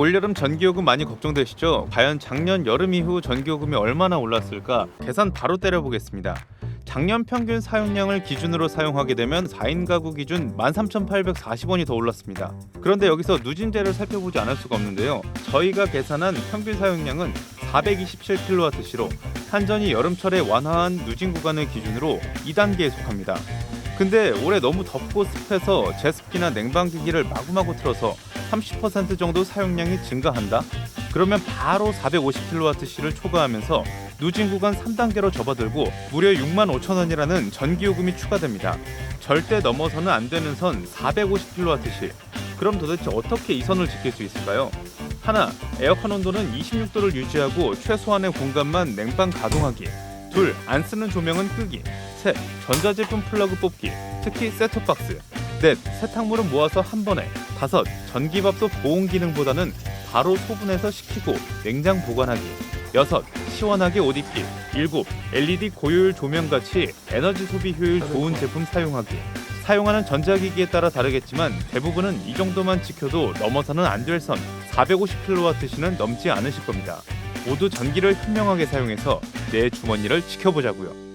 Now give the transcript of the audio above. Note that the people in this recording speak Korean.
올여름 전기요금 많이 걱정되시죠? 과연 작년 여름 이후 전기요금이 얼마나 올랐을까? 계산 바로 때려보겠습니다. 작년 평균 사용량을 기준으로 사용하게 되면 4인 가구 기준 13,840원이 더 올랐습니다. 그런데 여기서 누진제를 살펴보지 않을 수가 없는데요. 저희가 계산한 평균 사용량은 427kWh로 한전이 여름철에 완화한 누진 구간을 기준으로 2단계에 속합니다. 근데 올해 너무 덥고 습해서 제습기나 냉방기기를 마구마구 틀어서 30% 정도 사용량이 증가한다? 그러면 바로 450kWh를 초과하면서 누진 구간 3단계로 접어들고 무려 6만 5천 원이라는 전기요금이 추가됩니다. 절대 넘어서는 안 되는 선 450kWh. 그럼 도대체 어떻게 이 선을 지킬 수 있을까요? 하나, 에어컨 온도는 26도를 유지하고 최소한의 공간만 냉방 가동하기. 둘, 안 쓰는 조명은 끄기. 셋, 전자제품 플러그 뽑기. 특히 셋톱박스. 넷, 세탁물은 모아서 한 번에. 다섯, 전기밥솥 보온 기능보다는 바로 소분해서 식히고 냉장 보관하기. 여섯, 시원하게 옷 입기. 일곱, LED 고효율 조명같이 에너지 소비 효율 좋은 제품 사용하기. 사용하는 전자기기에 따라 다르겠지만 대부분은 이 정도만 지켜도 넘어서는 안 될 선 450kWh는 넘지 않으실 겁니다. 모두 전기를 현명하게 사용해서 내 주머니를 지켜보자고요.